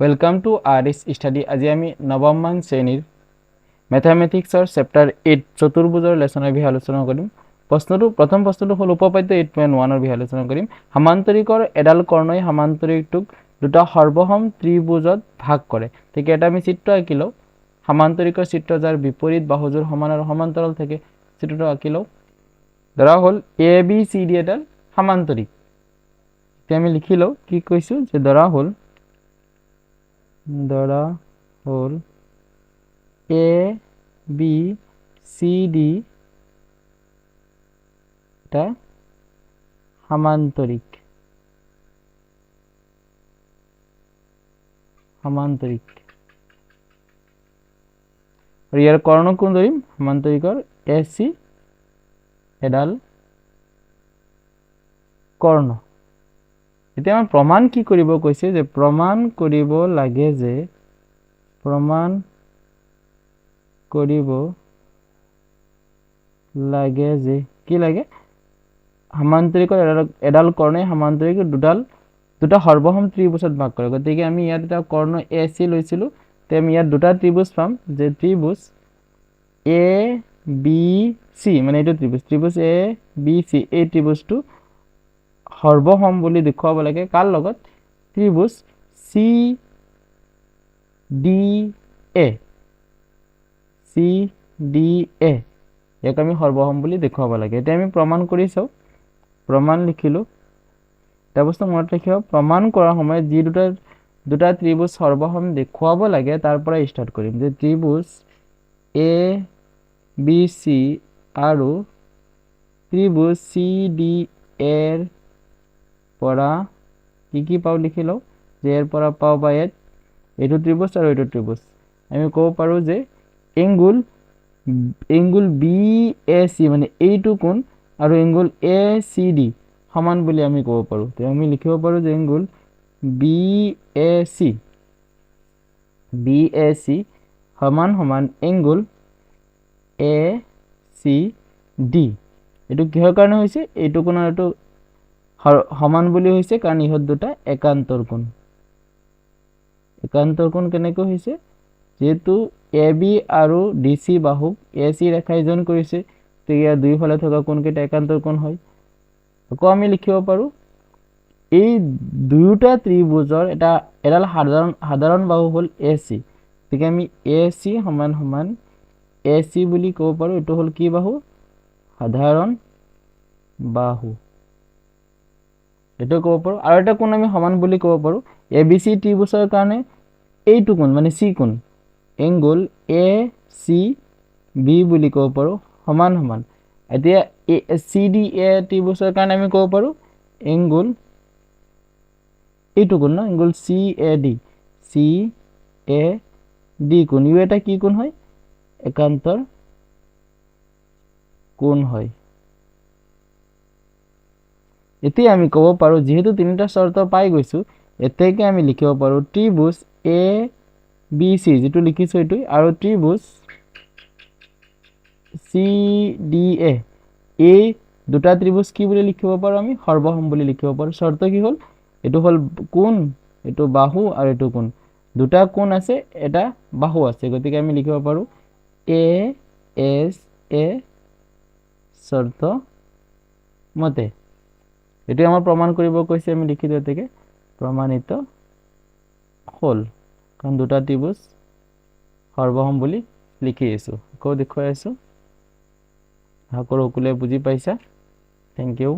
Welcome to R S study আজি আমি নৱমমান শ্ৰেণীৰ মেথামেটিক্সৰ চেপ্টাৰ এইট চতুৰ্ভুজৰ লেচনৰ বিষয়ে আলোচনা কৰিম। প্ৰশ্নটো, প্ৰথম প্ৰশ্নটো হ'ল উপপাদ্য এইট পইণ্ট ওৱানৰ বিষয়ে আলোচনা কৰিম। সামান্তৰিকৰ এডাল কৰ্ণই সামান্তৰিকটোক দুটা সৰ্বসম ত্ৰিভুজত ভাগ কৰে। গতিকে এটা আমি চিত্ৰ আঁকি লওঁ সামান্তৰিকৰ চিত্ৰ যাৰ বিপৰীত বাহুযোৰ সমান আৰু সমান্তৰাল থাকে, চিত্ৰটো আঁকি লওঁ ধৰা হ'ল এ বি চি ডি এডাল সামান্তৰিক। এতিয়া আমি লিখি লওঁ কি কৈছোঁ যে ধৰা হ'ল ধৰা হ'ল এ বি চি ডি এটা সামান্তৰিক সামান্তৰিক আৰু ইয়াৰ কৰ্ণ কোন ধৰিম সামান্তৰিকৰ এ চি এডাল কৰ্ণ এতিয়া আমাৰ প্ৰমাণ কি কৰিব কৈছে যে প্ৰমাণ কৰিব লাগে যে, প্ৰমাণ কৰিব লাগে যে, কি লাগে? সামান্তৰিকৰ এডাল এডাল কৰ্ণই সামান্তৰিক দুডাল, দুটা সৰ্বসম ত্ৰিভুজত ভাগ কৰে। গতিকে আমি ইয়াত এটা কৰ্ণ এ চি লৈছিলোঁ, তে আমি ইয়াত দুটা ত্ৰিভুজ পাম, যে ত্ৰিভুজ এ বি চি মানে এইটো ত্ৰিভুজ ত্ৰিভুজ এ বি চি, এই ত্ৰিভুজটো সৰ্বসম বুলি দেখুৱাব লাগে। কাৰ লগত? ত্ৰিভুজ C D A C D A ইয়াক আমি সৰ্বসম বুলি দেখুৱাব লাগে। এতিয়া আমি প্ৰমাণ কৰি চাওঁ। প্ৰমাণ লিখিলোঁ। এটা বস্তু মনত ৰাখিব, প্ৰমাণ কৰাৰ সময়ত যি দুটা দুটা ত্ৰিভুজ সৰ্বসম দেখুৱাব লাগে, তাৰ পৰা ষ্টাৰ্ট কৰিম। যে ত্ৰিভুজ এ বি চি আৰু ত্ৰিভুজ চি ডি এৰ পৰা কি কি পাওঁ লিখি লওঁ, যে ইয়াৰ পৰা পাওঁ বা ইয়াত এইটো ত্ৰিভুজ আৰু এইটো ত্ৰিভুজ। আমি ক'ব পাৰোঁ যে angle angle B A C মানে এইটো কোণ আৰু এংগুল এ চি ডি সমান বুলি আমি ক'ব পাৰোঁ। তো আমি লিখিব পাৰোঁ যে angle B A C B A C সমান সমান এংগুল এ চি ডি এইটো কিহৰ কাৰণে হৈছে? এইটো কোণ আৰু এইটো সমান বুলি হৈছে কাৰণ ইহঁত দুটা একান্তৰ কোণ। একান্তৰ কোণ কেনেকৈ হৈছে? যিহেতু এ বি আৰু ডি চি বাহুক এ চি ৰেখাই ইজন কৰিছে গতিকে ইয়াৰ দুয়োফালে থকা কোণকেইটা একান্তৰ কোণ হয়। আকৌ আমি লিখিব পাৰোঁ, এই দুয়োটা ত্ৰিভুজৰ এটা এডাল সাধাৰণ সাধাৰণ বাহু হ'ল এ চি। গতিকে আমি এ চি সমান সমান এ চি বুলি ক'ব পাৰোঁ, এইটো হ'ল কি বাহু? সাধাৰণ বাহু। এইটো ক'ব পাৰোঁ। আৰু এটা কোণ আমি সমান বুলি ক'ব পাৰোঁ। এ বি চি ত্ৰিভুজৰ কাৰণে এইটো কোণ মানে চি কোণ। এংগুল এ চি বি বুলি ক'ব পাৰোঁ। সমান সমান। এতিয়া এ চি ডি এ ত্ৰিভুজৰ কাৰণে আমি ক'ব পাৰোঁ। এংগুল এইটো কোণ ন? Angle C A D C A D কোণ। ইও এটা কি কোণ হয়? একান্তৰ কোণ হয়। এতিয়া আমি ক'ব পাৰোঁ, যিহেতু তিনিটা চৰ্ত পাই গৈছোঁ এতিয়াকে আমি লিখিব পাৰোঁ ত্ৰিভুজ এ বি চি যিটো লিখিছোঁ এইটো আৰু ত্ৰিভুজ চি ডি এ এই দুটা ত্ৰিভুজ কি বুলি লিখিব পাৰোঁ আমি? সৰ্বসম বুলি লিখিব পাৰোঁ। চৰ্ত কি হ'ল? এইটো হ'ল কোণ, এইটো বাহু আৰু এইটো কোণ। দুটা কোণ আছে, এটা বাহু আছে, গতিকে আমি লিখিব পাৰোঁ এ এছ এ চৰ্ত মতে। এইটোৱে আমার প্রমাণ কৰিব কৈছে আমি লিখি দিওঁ থেকে প্ৰমাণিত হ'ল। কাৰণ দুটা ত্ৰিভুজ সৰ্বসম বুলি লিখি আছোঁ। আকৌ দেখুৱাই আছোঁ। আশা কৰোঁ সকলোৱে বুজি পাইছা। Thank you